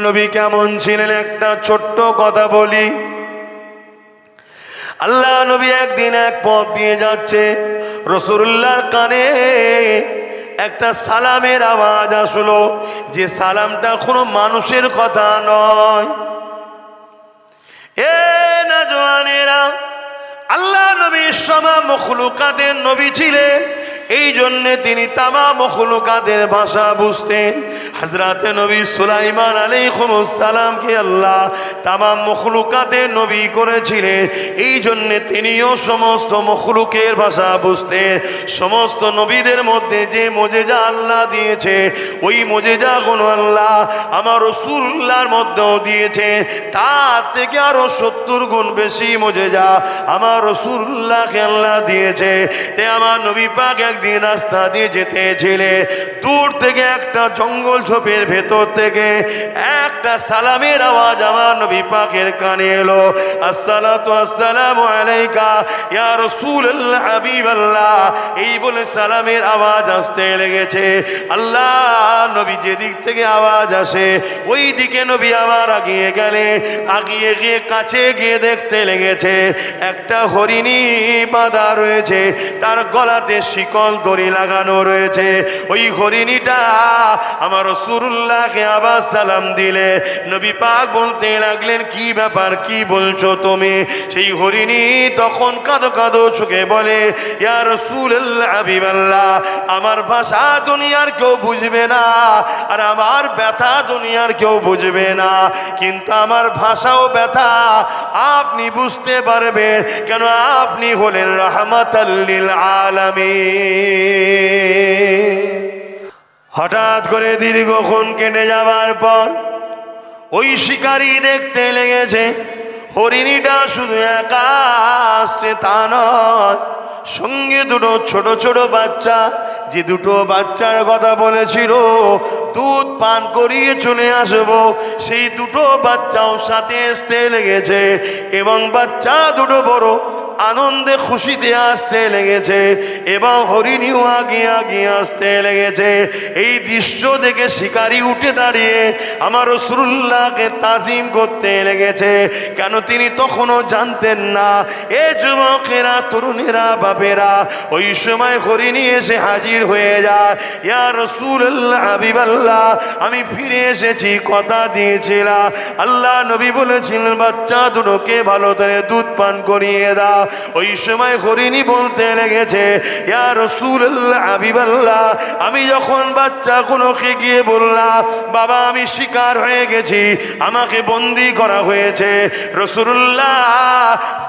নবী কেমন ছিলেন? একটা ছোট্ট কথা বলি। আল্লাহ নবী একদিন এক পথ দিয়ে যাচ্ছে। রসুল্লাহর কানে একটা সালামের আওয়াজ আসলো। যে সালামটা কোনো মানুষের কথা নয়। এ আল্লাহ নবী সমা মখলুকাদের নবী ছিলেন। এই জন্যে তিনি তামা মখলুকাদের ভাষা বুঝতেন। হজরতে নবী সুলাইমান সালামকে আল্লাহ তামাম মখলুকাতের নবী করেছিলেন। এই জন্যে তিনিও সমস্ত মখলুকের ভাষা বুঝতেন। সমস্ত নবীদের মধ্যে যে মজেজা আল্লাহ দিয়েছে, ওই মজেজা কোনো আল্লাহ আমার রসুল্লাহর মধ্যেও দিয়েছে। তার থেকে আরও সত্তর গুণ বেশি মজেজা আমার রসুল্লাহকে আল্লাহ দিয়েছে। তে আমার নবী পাক একদিন রাস্তা দিয়ে যেতেছিলে দূর থেকে একটা জঙ্গল ঝোপের ভেতর থেকে একটা সালামের আওয়াজ আমার নবী পাকের কানে এলো। আসসালাতু আসসালামু আলাইকা, ইয়া রাসূলুল্লাহ, হাবিবাল্লাহ। এই বলে সালামের আওয়াজ আসতে লেগেছে। আল্লাহ নবী থেকে আওয়াজ আসে, ওই দিকে নবী আমার আগিয়ে গেলে, আগিয়ে গিয়ে কাছে গিয়ে দেখতে লেগেছে। একটা হরিণী বাঁধা রয়েছে, তার গলাতে শিকল দড়ি লাগানো রয়েছে। ওই হরিণীটা আমার সুরুল্লাহকে আবার সালাম দিলে। নবী পাক বলতে লাগলেন, কি ব্যাপার, কি বলছো তুমি? সেই হরিণী তখন কাঁদো কাঁদো চোখে বলে, ইয়া রসুল্লাহ, হাবিবাল্লাহ, আমার ভাষা দুনিয়ার কেউ বুঝবে না, আর আমার ব্যথা দুনিয়ার কেউ বুঝবে না। কিন্তু আমার ভাষাও ব্যথা, আপনি বুঝতে পারবেন কেন আপনি হলেন রহমতাল্লিল আলমী হঠাৎ করে দীর্ঘক্ষণ কেটে যাবার পর ওই শিকারি দেখতে লেগেছে, হরিণীটা শুধু একা আসছে তা নয়, সঙ্গে দুটো ছোট ছোট বাচ্চা, যে দুটো বাচ্চার কথা বলেছিল, দুধ পান করিয়ে চলে আসব, সেই দুটো বাচ্চাও সাথে আসতে লেগেছে এবং বাচ্চা দুটো বড় আনন্দে খুশিতে আসতে লেগেছে, এবং হরিণীও আগে আগে আসতে লেগেছে। এই দৃশ্য দেখে শিকারি উঠে দাঁড়িয়ে আমার রসুল্লাহকে তাজিম করতে লেগেছে। কেন তিনি তখনও জানতেন না, এ যুবকেরা, তরুণেরা, বাপেরা, ওই সময় হরিণী এসে হাজির হয়ে যায়। ইয়া রসুল্লাহ, হাবিবাল্লাহ, আমি ফিরে এসেছি, কথা দিয়েছিলাম। আল্লাহ নবী বলেছিলেন, বাচ্চা দুটোকে ভালো করে দুধ পান করিয়ে দাও। ওই সময় হরিণী বলতে লেগেছে আমি যখন বাচ্চা কোনোকে গিয়ে বললাম, বাবা, আমি শিকার হয়ে গেছি, আমাকে বন্দি করা হয়েছে রসুল্লাহ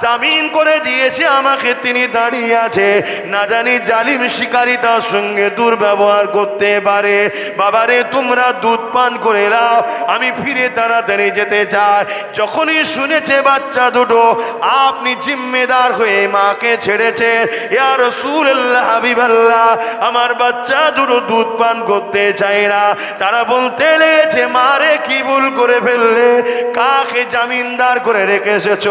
জামিন করে দিয়েছে আমাকে, তিনি দাঁড়িয়ে আছে, না জানি জালিম শিকারী তার সঙ্গে দুর্ব্যবহার করতে পারে বাবারে তোমরা দুধ পান করে নাও, আমি ফিরে তাড়াতাড়ি যেতে চাই। যখনই শুনেছে বাচ্চা দুটো, আপনি জিম্মেদার হয়ে মাকে ছেড়েছে। ইয়া রাসূলুল্লাহ, হাবিবাল্লাহ, আমার বাচ্চা দুটো দুধ পান করতে চায় না। তারা বলতে লেগেছে মারে কি ভুল করে ফেললে? কাকে জামিনদার করে রেখে এসেছ?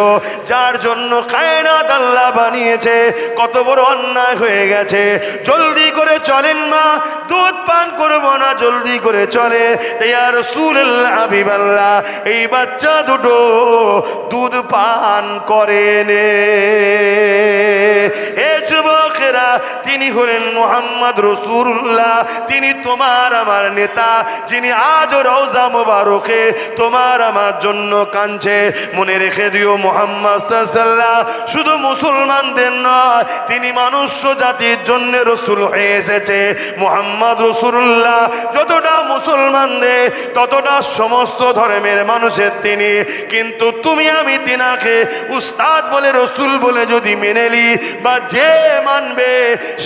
যার জন্য কায়নাত আল্লাহ বানিয়েছে। কত বড় অন্যায় হয়ে গেছে। জলদি করে চলেন মা, দুধ পান করব না, জলদি করে চলে। ইয়া রাসূলুল্লাহ, হাবিবাল্লাহ, এই বাচ্চা দুটো দুধ পান করে নে। এ যুবকেরা তিনি হলেন মোহাম্মদ রসুল্লাহ তিনি তোমার আমার নেতা, যিনি আজ রওজা মোবারকে তোমার আমার জন্য কাঁদছে। মনে রেখে দিও মোহাম্মদ সাল্লাহ শুধু মুসলমানদের নয়, তিনি মানুষ্য জাতির জন্য রসুল হয়ে এসেছে। মোহাম্মদ রসুল্লাহ যতটা মুসলমানদের ততটা সমস্ত ধর্মের মানুষের তিনি। কিন্তু তুমি আমি তিনাকে উস্তাদ বলে, রসুল বলে যদি মেনে নি বা যে মানবে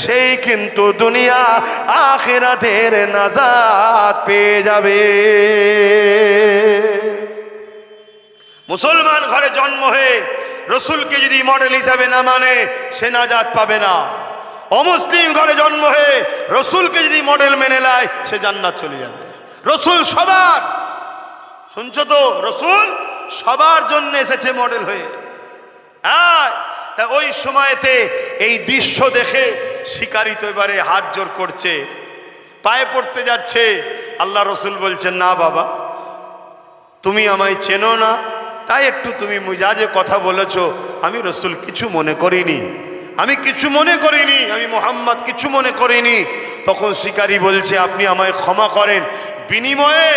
সেই কিন্তু দুনিয়া আখেরাতের নাজাত পেয়ে যাবে। মুসলমান ঘরে জন্ম হয়ে রসুলকে যদি মডেল হিসাবে না মানে সে নাজাত পাবে না। অমুসলিম ঘরে জন্ম হয়ে রসুলকে যদি মডেল মেনে নেয়, সে জান্নাত চলে যাবে। রসুল সবার। শুনছো তো? রসুল সবার জন্য এসেছে মডেল হয়ে। হ্যাঁ তা ওই সময়তে এই দৃশ্য দেখে শিকারি তো এবারে হাত জোর করছে, পায়ে পড়তে যাচ্ছে। আল্লাহ রসুল বলছেন, না বাবা, তুমি আমায় চেনো না, তাই একটু তুমি মুজাজে কথা বলেছ। আমি রসুল কিছু মনে করিনি, আমি কিছু মনে করিনি, আমি মোহাম্মদ কিছু মনে করিনি। তখন শিকারী বলছে, আপনি আমায় ক্ষমা করেন। বিনিময়ে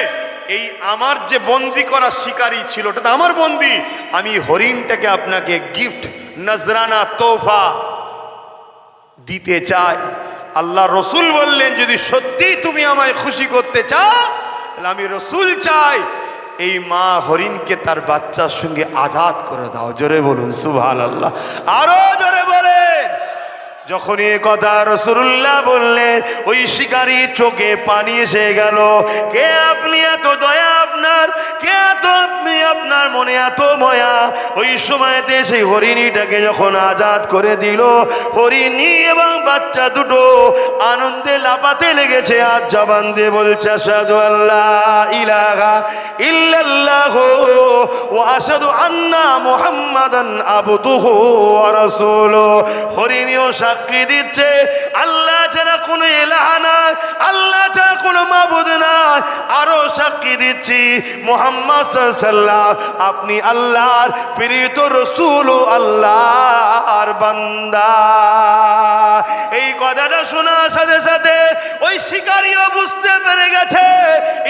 এই আমার যে বন্দি করা শিকারী ছিল, ওটা তো আমার বন্দি, আমি হরিণটাকে আপনাকে গিফট নজরানা তোফা দিতে চাই আল্লাহ রসুল বললেন, যদি সত্যি তুমি আমায় খুশি করতে চাও, তাহলে আমি রসুল চাই, এই মা হরিণকে তার বাচ্চার সঙ্গে আজাদ করে দাও। জোরে বলুন সুভাল আল্লাহ আরও জোরে বলেন। যখন এ কথা রসুল্লাহ বললেন, ওই শিকারি চোখে পানি এসে গেল। কে আপনি? এত দয়া আপনার? কে এত আপনি? আপনার মনে এত ময়া? ওই সময়তে সেই হরিণীটাকে যখন আজাদ করে দিল, হরিণী এবং বাচ্চা দুটো আনন্দে লাপাতে লেগেছে। আজ জবান দিয়ে বলছে সাধু আল্লাহ ইলাহা ইল্লাল্লাহ ও আসাদু আন্না মুহাম্মাদান ওয়া রাসূলুহু। হরিণীও সাক্ষী দিচ্ছে। আল্লাহ ছাড়া কোনো এলাহা নাই, আল্লাহ ছাড়া কোনো মাবুদ নাই। আরও সাক্ষী দিচ্ছি, মোহাম্মদ সাল্লাহ আপনি আল্লাহর প্রেরিত রসুল আল্লাহর বান্দা। এই কথাটা শোনার সাথে সাথে ওই শিকারীও বুঝতে পেরে গেছে।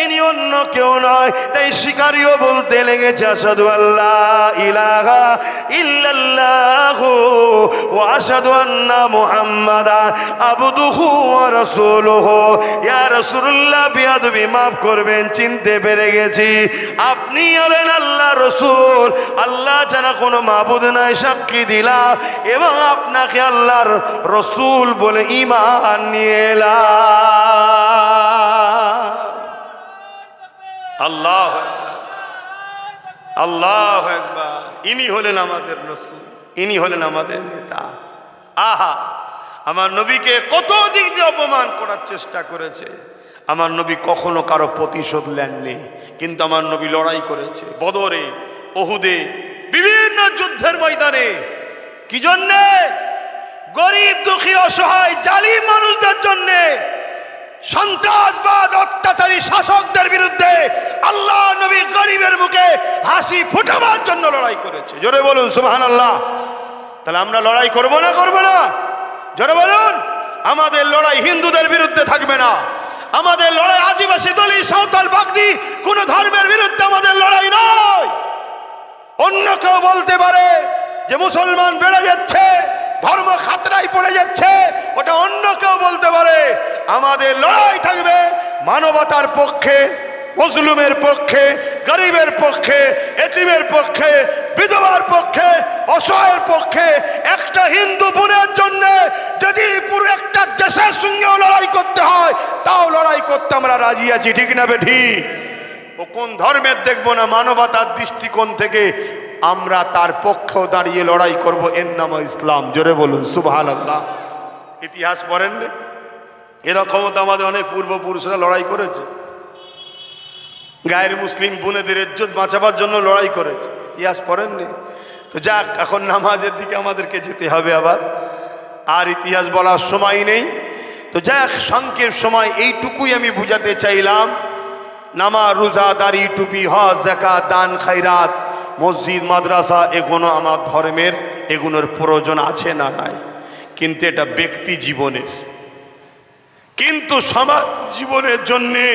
ইনি অন্য কেউ নয়। তাই শিকারিও বলতে লেগেছে আসাদু আল্লাহ ইলাহা ইল্লাল্লাহ ও আসাদু আন্না মুহাম্মাদা ওয়া রাসূলুহু। ইয়া রাসূলুল্লাহ, বিয়াদবি মাফ করবেন, চিনতে পেরে গেছি। আপনি হলেন আল্লাহ রসুল। আল্লাহ ছাড়া কোনো মাবুদ নাই, সাক্ষী দিলাম এবং আপনাকে আল্লাহর রসুল বলে ইমান নিয়ে আল্লাহ আল্লাহ একবার ইনি হলেন আমাদের রসুল, ইনি হলেন আমাদের নেতা। আহা, আমার নবীকে কত দিক দিয়ে অপমান করার চেষ্টা করেছে। আমার নবী কখনো কারও প্রতিশোধ নেননি, কিন্তু আমার নবী লড়াই করেছে। বদরে, ওহুদে, বিভিন্ন যুদ্ধের ময়দানে। কি জন্যে? গরিব, দুঃখী, অসহায়, জালিম মানুষদের জন্যে। সন্ত্রাসবাদ, অত্যাচারী শাসকদের বিরুদ্ধে আল্লাহ নবী গরিবের মুখে হাসি ফুটাবার জন্য লড়াই করেছে। জোরে বলুন সুবাহান আল্লাহ তাহলে আমরা লড়াই করব না করব না? জোরে বলুন, আমাদের লড়াই হিন্দুদের বিরুদ্ধে থাকবে না। আমাদের লড়াই আদিবাসী দলি, সাঁওতাল বাগদি, কোন ধর্মের বিরুদ্ধে আমাদের লড়াই নয়। অন্য কেউ বলতে পারে যে মুসলমান বেড়ে যাচ্ছে ধর্ম খাতরায় পড়ে যাচ্ছে ওটা অন্য কেউ বলতে পারে আমাদের লড়াই থাকবে মানবতার পক্ষে মজলুমের পক্ষে, গরিবের পক্ষে, এতিমের পক্ষে, বিধবার পক্ষে, অসহায়ের পক্ষে। একটা হিন্দু বোনের জন্য যদি পুরো একটা দেশের সঙ্গেও লড়াই করতে হয়, তাও লড়াই করতে আমরা রাজি আছি, ঠিক না বেঠি ও কোন ধর্মের দেখব না, মানবতার দৃষ্টিকোণ থেকে আমরা তার পক্ষেও দাঁড়িয়ে লড়াই করব, এর নাম ইসলাম। জোরে বলুন সুবহান আল্লাহ ইতিহাস পড়েন না এরকমও তো আমাদের অনেক পূর্বপুরুষরা লড়াই করেছে। গায়ের মুসলিম বোনেদের ইজ্জত বাঁচাবার জন্য লড়াই করেছে। ইতিহাস পড়েননি। তো যাক, এখন নামাজের দিকে আমাদেরকে যেতে হবে আবার। আর ইতিহাস বলার সময় নেই। তো যাক, সংক্ষেপ সময়, এইটুকুই আমি বুঝাতে চাইলাম। নামা রোজা, দাড়ি, টুপি, হজ জাকাত দান খাইরাত মসজিদ, মাদ্রাসা এগুলো আমার ধর্মের এগুলোর প্রয়োজন আছে না নাই। কিন্তু এটা ব্যক্তি জীবনের। কিন্তু সমাজ জীবনের জন্যে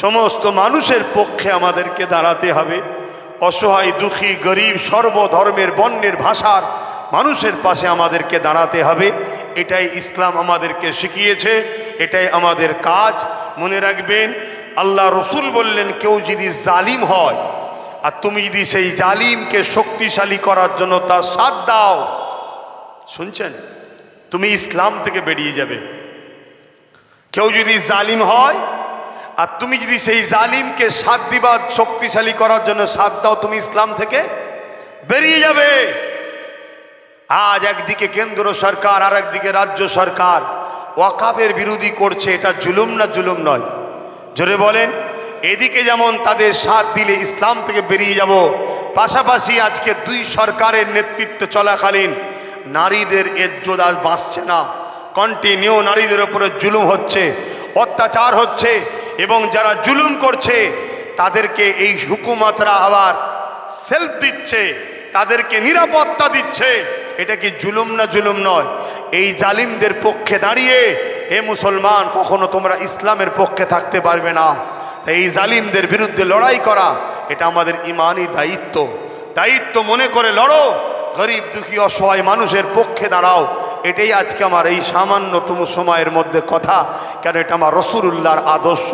সমস্ত মানুষের পক্ষে আমাদেরকে দাঁড়াতে হবে। অসহায়, দুঃখী, গরিব, সর্বধর্মের, বর্ণের, ভাষার মানুষের পাশে আমাদেরকে দাঁড়াতে হবে। এটাই ইসলাম আমাদেরকে শিখিয়েছে, এটাই আমাদের কাজ। মনে রাখবেন, আল্লাহ রসুল বললেন, কেউ যদি জালিম হয়, আর তুমি যদি সেই জালিমকে শক্তিশালী করার জন্য তার সাথ দাও, শুনছেন? তুমি ইসলাম থেকে বেরিয়ে যাবে। কেউ যদি জালিম হয়, আর তুমি যদি সেই জালিমকে সাথ দিবা শক্তিশালী করার জন্য, সাথ দাও তুমি ইসলাম থেকে, বেরিয়ে যাবে। আজ একদিকে কেন্দ্র সরকার আর একদিকে রাজ্য সরকার। ওয়াকাবের বিরোধী করছে, এটা জুলুম না জুলুম নয়। জোরে বলেন, এদিকে যেমন তাদের সাথ দিলে ইসলাম থেকে বেরিয়ে যাব, পাশাপাশি আজকে দুই সরকারের নেতৃত্ব চলাকালীন নারীদের এজ্জত আজ বাঁচছে না। কন্টিনিউ নারীদের উপরে জুলুম হচ্ছে, অত্যাচার হচ্ছে এবং যারা জুলুম করছে, তাদেরকে এই হুকুমতরা আবার সেলফ দিচ্ছে, তাদেরকে নিরাপত্তা দিচ্ছে। এটা কি জুলুম না জুলুম নয়? এই জালিমদের পক্ষে দাঁড়িয়ে, এ মুসলমান, কখনো তোমরা ইসলামের পক্ষে থাকতে পারবে না। এই জালিমদের বিরুদ্ধে লড়াই করা, এটা আমাদের ইমানই দায়িত্ব। দায়িত্ব মনে করে লড়ো, গরিব দুঃখী অসহায় মানুষের পক্ষে দাঁড়াও। এটাই আজকে আমার এই সামান্যতম সময়ের মধ্যে কথা। কেন এটা আমার রসুল্লাহর আদর্শ?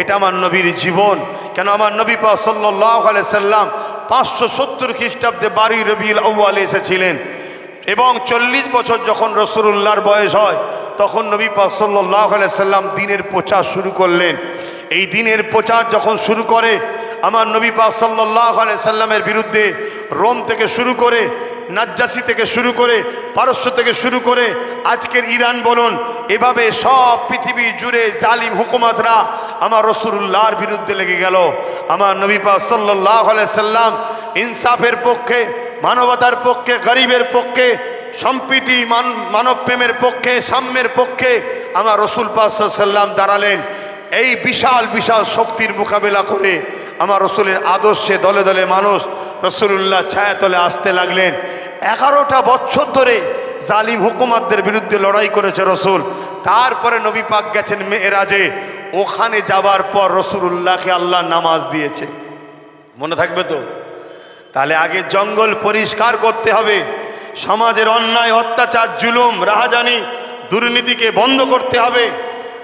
এটা আমার নবীর জীবন। কেন আমার নবী পা সাল্লাহ সাল্লাম পাঁচশো সত্তর খ্রিস্টাব্দে বারুই রবিউল আউ্য়ালে এসেছিলেন এবং চল্লিশ বছর যখন রসুল্লাহর বয়স হয়, তখন নবী পাক সাল্লাহ সাল্লাম দিনের প্রচার শুরু করলেন। এই দিনের প্রচার যখন শুরু করে, আমার নবী পাক সাল্লাহ সাল্লামের বিরুদ্ধে রোম থেকে শুরু করে নাজ্জাসি থেকে শুরু করে, পারস্য থেকে শুরু করে আজকের ইরান বলুন, এভাবে সব পৃথিবী জুড়ে জালিম হুকুমতরা আমার রসুল্লাহর বিরুদ্ধে লেগে গেল। আমার নবী পাক সাল্লাহ সাল্লাম ইনসাফের পক্ষে, মানবতার পক্ষে, গরিবের পক্ষে, সম্প্রীতি, মান, মানব প্রেমের পক্ষে, সাম্যের পক্ষে আমার রসুল পাসাল্লাম দাঁড়ালেন। এই বিশাল বিশাল শক্তির মোকাবেলা করে আমার রসুলের আদর্শে দলে দলে মানুষ রসুল্লাহ ছায়াতলে আসতে লাগলেন। এগারোটা বছর ধরে জালিম হুকুমাতদের বিরুদ্ধে লড়াই করেছে রসুল। তারপরে নবী পাক গেছেন মেয়েরাজে। ওখানে যাবার পর রসুল্লাহকে আল্লাহ নামাজ দিয়েছে। মনে থাকবে তো? তাহলে আগে জঙ্গল পরিষ্কার করতে হবে। সমাজের অন্যায়, অত্যাচার, জুলুম, রাহাজানি, দুর্নীতিকে বন্ধ করতে হবে।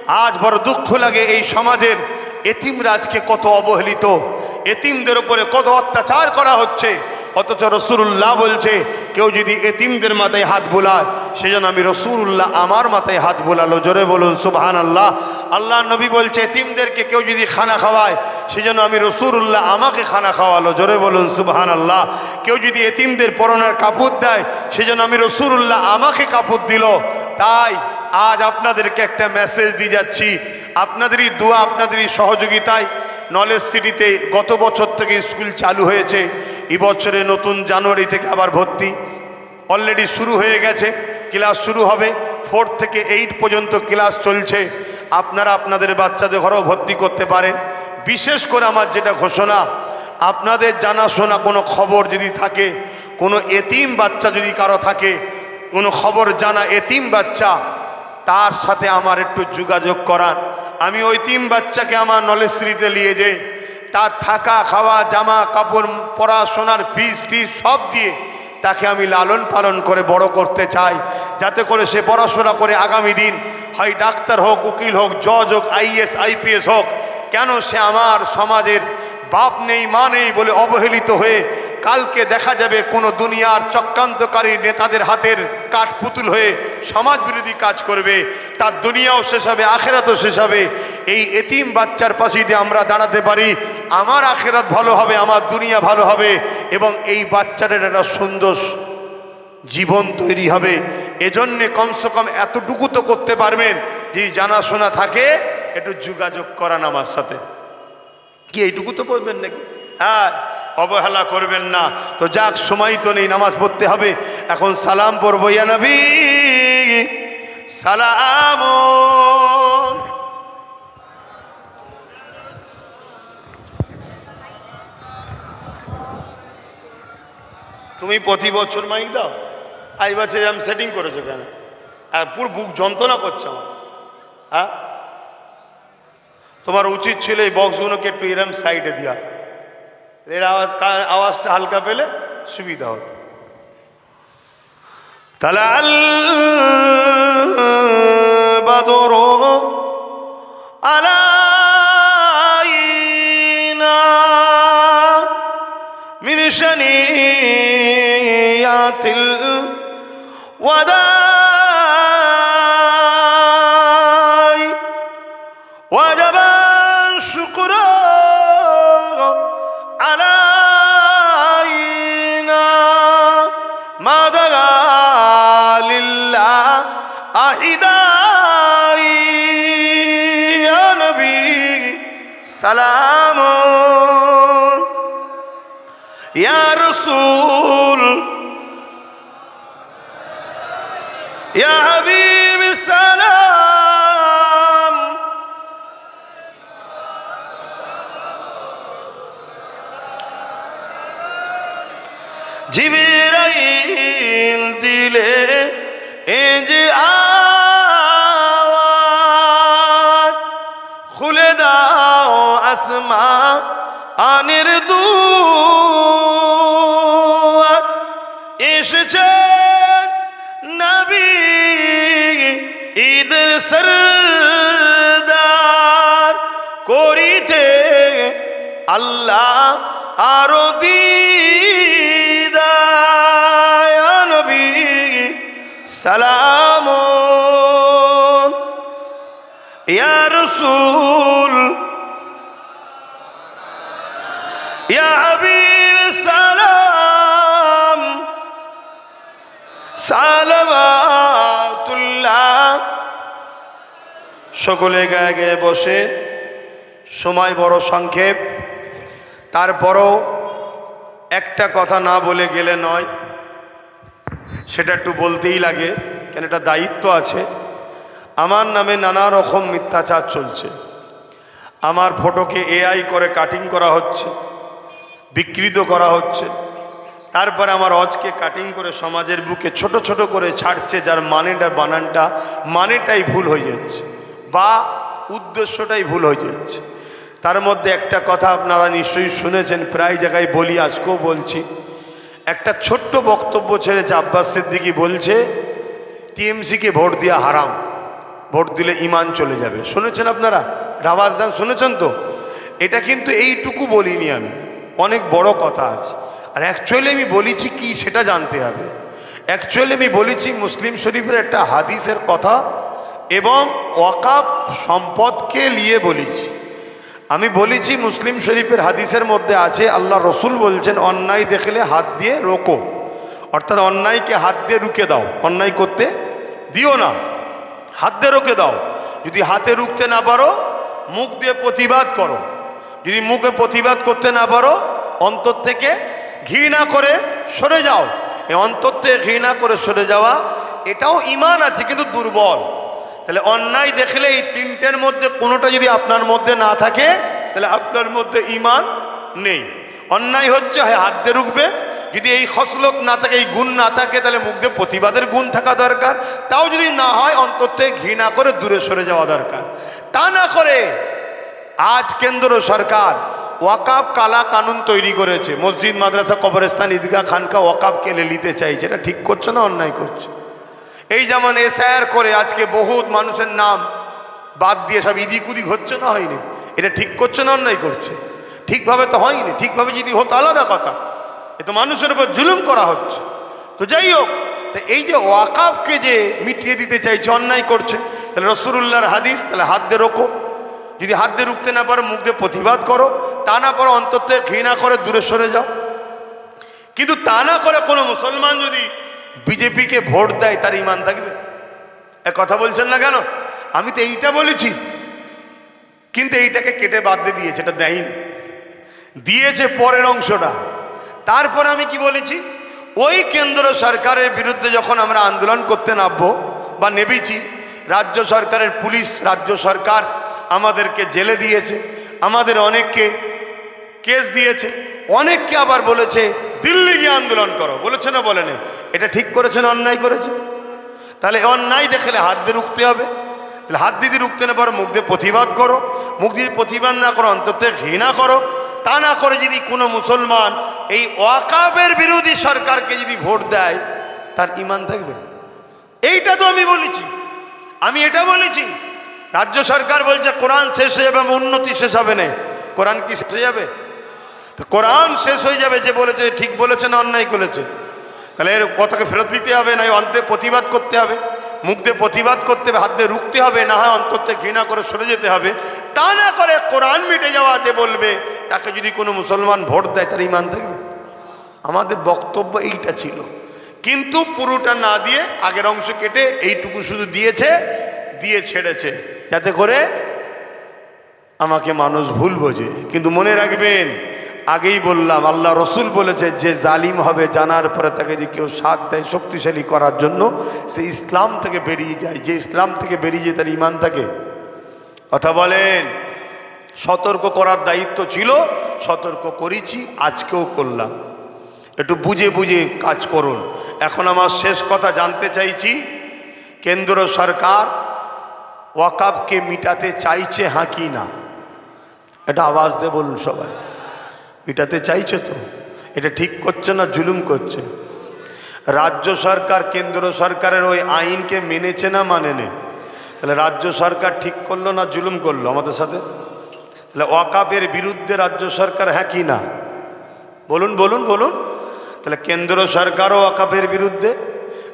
আজ বড় দুঃখ লাগে এই সমাজের এতিমরা রাজকে কত অবহেলিত? এতিমদের উপরে কত অত্যাচার করা হচ্ছে? অথচ রসুল্লাহ বলছে, কেউ যদি এতিমদের মাথায় হাত বোলায়, সেজন্য আমি রসুল্লাহ আমার মাথায় হাত বোলালো। জোরে বলুন সুবাহান আল্লাহ আল্লাহ নবী বলছে, এতিমদেরকে কেউ যদি খানা খাওয়ায়, সেজন্য আমি রসুল্লাহ আমাকে খানা খাওয়ালো। জোরে বলুন সুবাহান আল্লাহ কেউ যদি এতিমদের পরনার কাপড় দেয়, সেজন্য আমি রসুল্লাহ আমাকে কাপড় দিল। তাই আজ আপনাদেরকে একটা মেসেজ দিয়ে যাচ্ছি। আপনাদেরই দোয়া, আপনাদেরই সহযোগিতায় নলেজ সিটিতে গত বছর থেকে স্কুল চালু হয়েছে। এবছরে নতুন জানুয়ারি থেকে আবার ভর্তি। অলরেডি শুরু হয়ে গেছে, ক্লাস শুরু হবে ফোর থেকে এইট পর্যন্ত ক্লাস চলছে। আপনারা আপনাদের বাচ্চাদের ঘরেও ভর্তি করতে পারেন। বিশেষ করে আমার যেটা ঘোষণা, আপনাদের জানাশোনা কোনো খবর যদি থাকে, কোনো এতিম বাচ্চা যদি কারও থাকে, কোনো খবর জানা এতিম বাচ্চা, তার সাথে আমার একটু যোগাযোগ করার আমি ওই তিন বাচ্চাকে আমার নলেজ স্ট্রিটে নিয়ে যাই। তার থাকা, খাওয়া, জামা, কাপড়, পড়াশোনার ফিস টিস সব দিয়ে তাকে আমি লালন পালন করে বড় করতে চাই। যাতে করে সে পড়াশোনা করে আগামী দিন, হয় ডাক্তার হোক, উকিল হোক, জজ হোক আইএস আইপিএস হোক, কেন সে আমার সমাজের বাপ নেই, মা নেই বলে অবহেলিত হয়ে কালকে দেখা যাবে কোনো দুনিয়ার চক্রান্তকারী নেতাদের হাতের কাঠ পুতুল হয়ে সমাজ বিরোধী কাজ করবে, তার দুনিয়াও শেষ হবে, আখেরাতও শেষ হবে। এই এতিম বাচ্চার পাশে দিয়ে আমরা দাঁড়াতে পারি, আমার আখেরাত ভালো হবে, আমার দুনিয়া ভালো হবে এবং এই বাচ্চাটার একটা সুন্দর জীবন তৈরি হবে। এজন্যে কমসে কম এতটুকু তো করতে পারবেন যে জানাশোনা থাকে, একটু যোগাযোগ করান আমার সাথে। কি, এইটুকু তো করবেন নাকি? হ্যাঁ। অবহেলা করবেন না। তো যাক, সময় তো নেই, নামাজ পড়তে হবে। এখন সালাম পড়ব, ইয়া নবী। সালাম। তুমি প্রতি বছর মাইক দাও। আই বছর আমি সেটিং করেছ কেন? আর পুরো বুক যন্ত্রণা করছে আমার। হ্যাঁ? তোমার উচিত ছিল এই বক্সগুলোকে একটু এরম সাইডে দেওয়া। এর আওয়াজ আওয়াজটা হালকা পেলে সুবিধা হতো। তাহলে আল বাদর আলাইনা মিনশানিয়াতিল ওয়াদা সালাম ইয়া রসুল। ইয়া হাবিব সালাম। জিবিরাইল দিলে এ যে আসমা আনের দুয়ার এসেছেন নবী ঈদের সরদার করিতে আল্লাহ আরও নবী সালাম। ইয়া রসুল সকলে গায়ে গায়ে বসে, সময় বড় সংক্ষেপ। তারপরও একটা কথা না বলে গেলে নয়, সেটা একটু বলতেই লাগে, কেন এটা দায়িত্ব আছে। আমার নামে নানা রকম মিথ্যাচার চলছে। আমার ফটোকে এআই করে কাটিং করা হচ্ছে, বিকৃত করা হচ্ছে। তারপরে আমার অজকে কাটিং করে সমাজের বুকে ছোট ছোট করে ছাড়ছে, যার মানেটা, বানানটা, মানেটাই ভুল হয়ে যাচ্ছে। বা উদ্দেশ্যটাই ভুল হয়ে যাচ্ছে। তার মধ্যে একটা কথা আপনারা নিশ্চয়ই শুনেছেন, প্রায় জায়গায় বলি, আজকেও বলছি। একটা ছোট্ট বক্তব্য ছেড়েছে আব্বাস সিদ্দিকি, বলছে, টিএমসিকে ভোট দেওয়া হারাম, ভোট দিলে ইমান চলে যাবে। শুনেছেন আপনারা? রাবাজ দান, শুনেছেন তো? এটা কিন্তু এইটুকু বলিনি আমি। অনেক বড় কথা আছে। আর অ্যাকচুয়ালি আমি বলেছি কি সেটা জানতে হবে। অ্যাকচুয়ালি আমি বলেছি, মুসলিম শরীফের একটা হাদিসের কথা এবং ওয়াকাপ সম্পদকে নিয়ে বলেছি। আমি বলেছি, মুসলিম শরীফের হাদিসের মধ্যে আছে, আল্লাহ রসুল বলছেন, অন্যায় দেখলে হাত দিয়ে রোকো। অর্থাৎ অন্যায়কে হাত দিয়ে রুকে দাও। অন্যায় করতে দিও না। হাত দিয়ে রুকে দাও। যদি হাতে রুখতে না পারো, মুখ দিয়ে প্রতিবাদ করো। যদি মুখে প্রতিবাদ করতে না পারো, অন্তর থেকে ঘৃণা করে সরে যাও। এই অন্তর থেকে ঘৃণা করে সরে যাওয়া, এটাও ইমান আছে, কিন্তু দুর্বল। তাহলে অন্যায় দেখলে এই তিনটের মধ্যে কোনোটা যদি আপনার মধ্যে না থাকে, তাহলে আপনার মধ্যে ইমান নেই। অন্যায় হচ্ছে, হয় হাত দিয়ে রুখবে। যদি এই খসলত না থাকে, এই গুণ না থাকে, তাহলে মুখ দিয়ে প্রতিবাদের গুণ থাকা দরকার। তাও যদি না হয়, অন্তর থেকে ঘৃণা করে দূরে সরে যাওয়া দরকার। তা না করে আজ কেন্দ্র সরকার ওয়াকাব কালা কানুন তৈরি করেছে। মসজিদ, মাদ্রাসা, কবরস্থান, ঈদগাহ খানকা ওয়াকাবকে নিতে চাইছে। এটা ঠিক করছে না, অন্যায় করছে? এই যেমন এসআর করে আজকে বহুত মানুষের নাম বাদ দিয়ে সব ইদিক উদিক হচ্ছে না হয়নি? এটা ঠিক করছে না অন্যায় করছে? ঠিকভাবে তো হয়নি। ঠিকভাবে যদি হতো, আলাদা কথা। এ তো মানুষের উপর জুলুম করা হচ্ছে। তো যাই হোক, তো এই যে ওয়াকাফকে যে মিটিয়ে দিতে চাইছে, অন্যায় করছে, তাহলে রসুরুল্লাহর হাদিস, তাহলে হাত দিয়ে রোকো। যদি হাত দিয়ে রুখতে না পারো, মুখ দিয়ে প্রতিবাদ করো। তা না পারো, অন্তত ঘৃণা করে দূরে সরে যাও। কিন্তু তা না করে কোনো মুসলমান যদি বিজেপিকে ভোট দেয়, তার ইমান থাকবে। এ কথা বলছেন না কেন? আমি তো এইটা বলেছি। কিন্তু এইটাকে কেটে বাদ দিয়ে দিয়েছে, এটা দেয়নি। দিয়েছে পরের অংশটা। তারপর আমি কি বলেছি? ওই কেন্দ্র সরকারের বিরুদ্ধে যখন আমরা আন্দোলন করতে নামবো বা নেবেছি রাজ্য সরকারের পুলিশ, রাজ্য সরকার আমাদেরকে জেলে দিয়েছে, আমাদের অনেককে কেস দিয়েছে, অনেককে আবার বলেছে দিল্লি গিয়ে আন্দোলন করো। বলেছে না, বলেনি। এটা ঠিক করেছে না, অন্যায় করেছে? তাহলে অন্যায় দেখলে হাত দিয়ে রুখতে হবে। তাহলে হাত দিদি রুখতে না পারো, মুখ দিয়ে প্রতিবাদ করো। মুখ দিয়ে প্রতিবাদ না করো, অন্তর থেকে ঘৃণা করো। তা না করে যদি কোনো মুসলমান এই ওয়াকাবের বিরোধী সরকারকে যদি ভোট দেয়, তার ইমান থাকবে? এইটা তো আমি বলেছি। আমি এটা বলেছি। রাজ্য সরকার বলছে, কোরআন শেষ হয়ে যাবে, উন্নতি শেষ হবে না। কোরআন কি শেষ হয়ে যাবে? কোরআন শেষ হয়ে যাবে যে বলেছে ঠিক বলেছে না অন্যায় করেছে। তাহলে এর কথাকে ফেরত দিতে হবে, না অন্তে প্রতিবাদ করতে হবে, মুখ দিয়ে প্রতিবাদ করতে হবে, হাত দিয়ে রুখতে হবে, না হয় অন্তর ঘৃণা করে সরে যেতে হবে। তা না করে কোরআন মিটে যাওয়া যে বলবে, তাকে যদি কোনো মুসলমান ভোট দেয়, তার ইমান থাকবে। আমাদের বক্তব্য এইটা ছিল। কিন্তু পুরোটা না দিয়ে আগের অংশ কেটে এইটুকু শুধু দিয়েছে, দিয়ে ছেড়েছে। যাতে করে আমাকে মানুষ ভুল বোঝে। কিন্তু মনে রাখবেন আগেই বললাম, আল্লাহ রসুল বলেছে, যে জালিম হবে জানার পরে তাকে যদি কেউ সাথ দেয় শক্তিশালী করার জন্য, সে ইসলাম থেকে বেরিয়ে যায়। যে ইসলাম থেকে বেরিয়ে যায় তার ইমান থাকে। কথা বলেন, সতর্ক করার দায়িত্ব ছিল, সতর্ক করেছি, আজকেও করলাম। একটু বুঝে বুঝে কাজ করুন। এখন আমার শেষ কথা জানতে চাইছি, কেন্দ্র সরকার ওয়াকাবকে মিটাতে চাইছে হাঁকি না? এটা আওয়াজ দিয়ে বলুন সবাই। মিটাতে চাইছে তো? এটা ঠিক করছে না জুলুম করছে? রাজ্য সরকার কেন্দ্র সরকারের ওই আইনকে মেনেছে না মানেনে তাহলে রাজ্য সরকার ঠিক করল না জুলুম করল আমাদের সাথে? তাহলে ওয়াকাবের বিরুদ্ধে রাজ্য সরকার হ্যাঁ কি না? বলুন বলুন বলুন। তাহলে কেন্দ্র সরকারও ওয়াকাফের বিরুদ্ধে,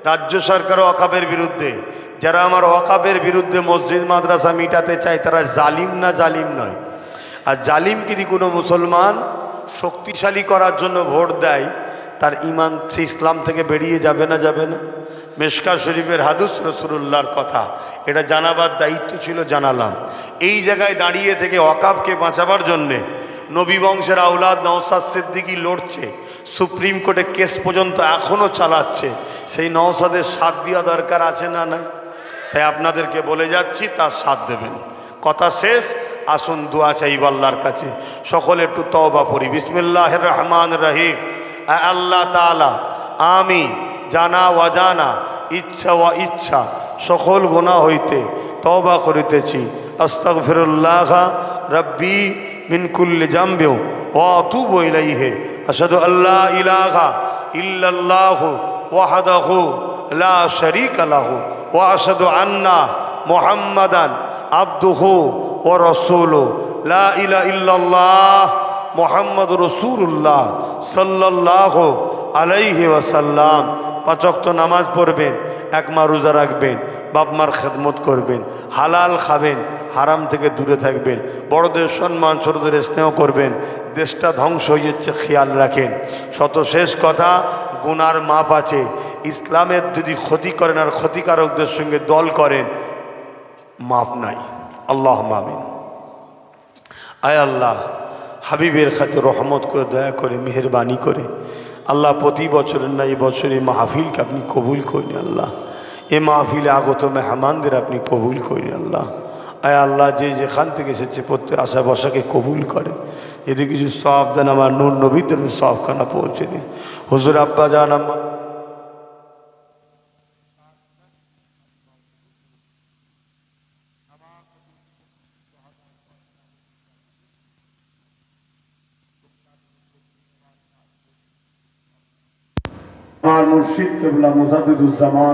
রাজ্য সরকারও ওয়াকাফের বিরুদ্ধে। যারা আমার ওয়াকাফের বিরুদ্ধে মসজিদ, মাদ্রাসা মিটাতে চায়, তারা জালিম না জালিম নয়। আর জালিম যদি কোনো মুসলমান? শক্তিশালী করার জন্য ভোট দেয়, তার ইমান সে ইসলাম থেকে বেরিয়ে যাবে না যাবে না। মেশকা শরীফের হাদুস রসুল্লাহর কথা, এটা জানাবার দায়িত্ব ছিল জানালাম। এই জায়গায় দাঁড়িয়ে থেকে অকাবকে বাঁচাবার জন্যে নবী বংশের আউলাদ নওসাদ সিদ্দিকি লড়ছে, সুপ্রিম কোর্টে কেস পর্যন্ত এখনও চালাচ্ছে, সেই নওসাদের সাথ দেওয়া দরকার আছে না না তাই আপনাদেরকে বলে যাচ্ছি, তার সাথ দেবেন। কথা শেষ আসুন দোয়া চাইব আল্লাহর কাছে। সকলে একটু তওবা পড়ি। বিসমিল্লাহ রহমান রহিম। আল্লাহ তালা আমি জানা অজানা, ইচ্ছা ও ইচ্ছা সকল গুণা হইতে তওবা করিতেছি। আস্তাগফিরুল্লাহ রব্বি মিন কুল্লি জামবেও ও অতুব ইলাইহে। আসাদু আল্লাহ ইলাহা ইল্লাল্লাহু ওয়াহাদাহু লা শারীকা লাহু। ওয়া আশহাদু আন্না মুহাম্মাদান আবদুহু ও রসুল ইল্লাল্লাহ মোহাম্মদ রসুল্লাহ সাল্লাহ আলাইহি ওয়াসাল্লাম। পাঁচক্ত নামাজ পড়বেন, এক মা রোজা রাখবেন বাপমার খেদমত করবেন, হালাল খাবেন, হারাম থেকে দূরে থাকবেন, বড়দের সম্মান, ছোটদের স্নেহ করবেন, দেশটা ধ্বংস হয়ে যাচ্ছে, খেয়াল রাখেন। শত শেষ কথা, গুনার মাপ আছে। ইসলামের যদি ক্ষতি করেন আর ক্ষতিকারকদের সঙ্গে দল করেন, মাপ নাই। আল্লাহ মামিন আয় আল্লাহ, হাবিবের খাতে রহমত করে, দয়া করে, মেহরবানি করে, আল্লাহ প্রতি বছরের না, এই বছর এই মাহফিলকে আপনি কবুল করেন আল্লাহ। এ মাহফিলে আগত মেহমানদের আপনি কবুল করেন আল্লাহ। আয় আল্লাহ, যে যেখান থেকে এসেছে, প্রত্যেক আশা বসাকে কবুল করে। যদি কিছু সব দেন, আমার নুন নবীদের সবখানা পৌঁছে দিন। হুজুর আব্বা জান আমার মুর্শিদ কেবলা মুজাদুজ্জামান